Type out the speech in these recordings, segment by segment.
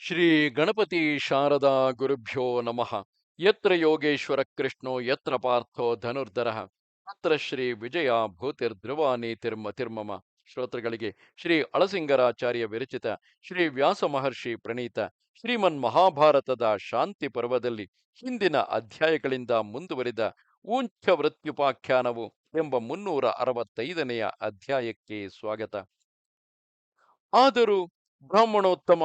ಶ್ರೀ ಗಣಪತಿ ಶಾರದಾ ಗುರುಭ್ಯೋ ನಮಃ. ಯತ್ರ ಯೋಗೇಶ್ವರ ಕೃಷ್ಣೋ, ಯತ್ರ ಪಾರ್ಥೋ ಧನುರ್ಧರ. ಅತ್ರ ಶ್ರೀ ವಿಜಯ ತಿರ್ಮ ತಿರ್ಮಮ. ಶ್ರೋತೃಗಳಿಗೆ ಶ್ರೀ ಅಳಸಿಂಗರಾಚಾರ್ಯ ವಿರಚಿತ ಶ್ರೀ ವ್ಯಾಸ ಮಹರ್ಷಿ ಪ್ರಣೀತ ಶ್ರೀಮನ್ ಮಹಾಭಾರತದ ಶಾಂತಿ ಪರ್ವದಲ್ಲಿ ಹಿಂದಿನ ಅಧ್ಯಾಯಗಳಿಂದ ಮುಂದುವರಿದ ಊಂಚ ವೃತ್ಯುಪಾಖ್ಯಾನವು ಎಂಬ ಮುನ್ನೂರ ಅರವತ್ತೈದನೆಯ ಅಧ್ಯಾಯಕ್ಕೆ ಸ್ವಾಗತ. ಆದರೂ ಬ್ರಾಹ್ಮಣೋತ್ತಮ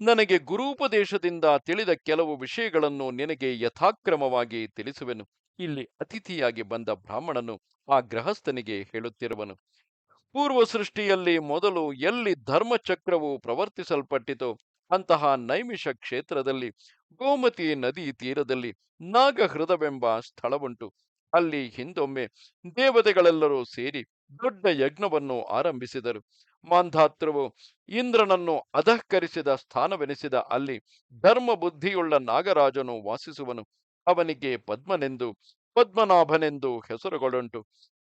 ನನಗೆ ಗುರೂಪದೇಶದಿಂದ ತಿಳಿದ ಕೆಲವು ವಿಷಯಗಳನ್ನು ನಿನಗೆ ಯಥಾಕ್ರಮವಾಗಿ ತಿಳಿಸುವೆನು. ಇಲ್ಲಿ ಅತಿಥಿಯಾಗಿ ಬಂದ ಬ್ರಾಹ್ಮಣನು ಆ ಗೃಹಸ್ಥನಿಗೆ ಹೇಳುತ್ತಿರುವನು ಪೂರ್ವ ಸೃಷ್ಟಿಯಲ್ಲಿ ಮೊದಲು ಎಲ್ಲಿ ಧರ್ಮಚಕ್ರವು ಪ್ರವರ್ತಿಸಲ್ಪಟ್ಟಿತೋ ಅಂತಹ ನೈಮಿಷ ಕ್ಷೇತ್ರದಲ್ಲಿ, ಗೋಮತಿ ನದಿ ತೀರದಲ್ಲಿ ನಾಗಹೃದವೆಂಬ ಸ್ಥಳವುಂಟು. ಅಲ್ಲಿ ಹಿಂದೊಮ್ಮೆ ದೇವತೆಗಳೆಲ್ಲರೂ ಸೇರಿ ದೊಡ್ಡ ಯಜ್ಞವನ್ನು ಆರಂಭಿಸಿದರು. ಮಾಂಧಾತೃವು ಇಂದ್ರನನ್ನು ಅಧಃಕರಿಸಿದ ಸ್ಥಾನವೆನಿಸಿದ ಅಲ್ಲಿ ಧರ್ಮ ಬುದ್ಧಿಯುಳ್ಳ ನಾಗರಾಜನು ವಾಸಿಸುವನು. ಅವನಿಗೆ ಪದ್ಮನೆಂದು, ಪದ್ಮನಾಭನೆಂದು ಹೆಸರುಗಳುಂಟು.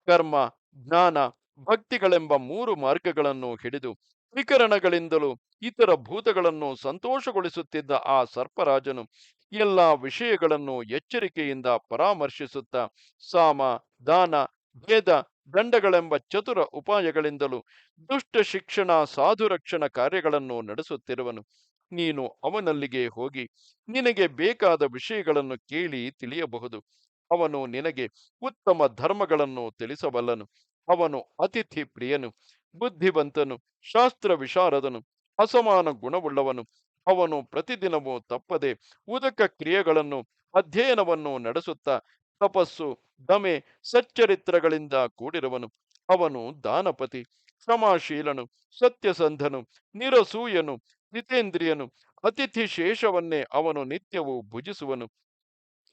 ಕರ್ಮ, ಜ್ಞಾನ, ಭಕ್ತಿಗಳೆಂಬ ಮೂರು ಮಾರ್ಗಗಳನ್ನು ಹಿಡಿದು ವಿಕರಣಗಳಿಂದಲೂ ಇತರ ಭೂತಗಳನ್ನು ಸಂತೋಷಗೊಳಿಸುತ್ತಿದ್ದ ಆ ಸರ್ಪರಾಜನು ಎಲ್ಲ ವಿಷಯಗಳನ್ನು ಎಚ್ಚರಿಕೆಯಿಂದ ಪರಾಮರ್ಶಿಸುತ್ತ, ಸಾಮ, ದಾನ ಭೇದ ದಂಡಗಳೆಂಬ ಚತುರ ಉಪಾಯಗಳಿಂದಲೂ ದುಷ್ಟ ಶಿಕ್ಷಣ, ಸಾಧು ರಕ್ಷಣ ಕಾರ್ಯಗಳನ್ನು ನಡೆಸುತ್ತಿರುವನು. ನೀನು ಅವನಲ್ಲಿಗೆ ಹೋಗಿ ನಿನಗೆ ಬೇಕಾದ ವಿಷಯಗಳನ್ನು ಕೇಳಿ ತಿಳಿಯಬಹುದು. ಅವನು ನಿನಗೆ ಉತ್ತಮ ಧರ್ಮಗಳನ್ನು ತಿಳಿಸಬಲ್ಲನು. ಅವನು ಅತಿಥಿ ಪ್ರಿಯನು, ಬುದ್ಧಿವಂತನು ಶಾಸ್ತ್ರ ವಿಶಾರದನು ಅಸಮಾನ ಗುಣವುಳ್ಳವನು. ಅವನು ಪ್ರತಿದಿನವೂ ತಪ್ಪದೆ ಉದಕ ಕ್ರಿಯೆಗಳನ್ನು, ಅಧ್ಯಯನವನ್ನು ನಡೆಸುತ್ತಾ ತಪಸ್ಸು ದಮೆ ಸಚ್ಚರಿತ್ರಗಳಿಂದ ಕೂಡಿರುವನು. ಅವನು ದಾನಪತಿ, ಕ್ಷಮಾಶೀಲನು, ಸತ್ಯಸಂಧನು, ನಿರಸೂಯನು ಜಿತೇಂದ್ರಿಯನು ಅತಿಥಿ ಶೇಷವನ್ನೇ ಅವನು ನಿತ್ಯವೂ ಭುಜಿಸುವನು.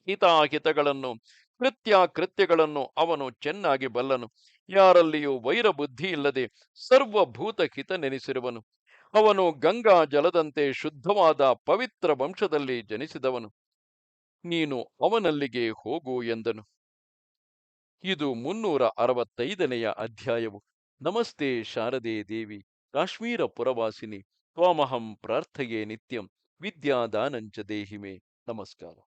ಹಿತಾಹಿತಗಳನ್ನು ಕೃತ್ಯ ಕೃತ್ಯಗಳನ್ನು ಅವನು ಚೆನ್ನಾಗಿ ಬಲ್ಲನು. ಯಾರಲ್ಲಿಯೂ ವೈರ ಬುದ್ಧಿ ಇಲ್ಲದೆ ಸರ್ವಭೂತ ಹಿತನೆನಿಸಿರುವನು ಅವನು ಗಂಗಾ ಜಲದಂತೆ ಶುದ್ಧವಾದ ಪವಿತ್ರ ವಂಶದಲ್ಲಿ ಜನಿಸಿದವನು. ನೀನು ಅವನಲ್ಲಿಗೆ ಹೋಗು ಎಂದನು. ಇದು ಮುನ್ನೂರ ಅರವತ್ತೈದನೆಯ ಅಧ್ಯಾಯವು. ನಮಸ್ತೆ ಶಾರದೆ ದೇವಿ, ಕಾಶ್ಮೀರ ಪುರವಾಸಿನಿ, ತ್ವಾಮಹಂ ಪ್ರಾರ್ಥಯೇ ನಿತ್ಯಂ, ವಿದ್ಯಾದಾನಂಚ ದೇಹಿಮೆ. ನಮಸ್ಕಾರ.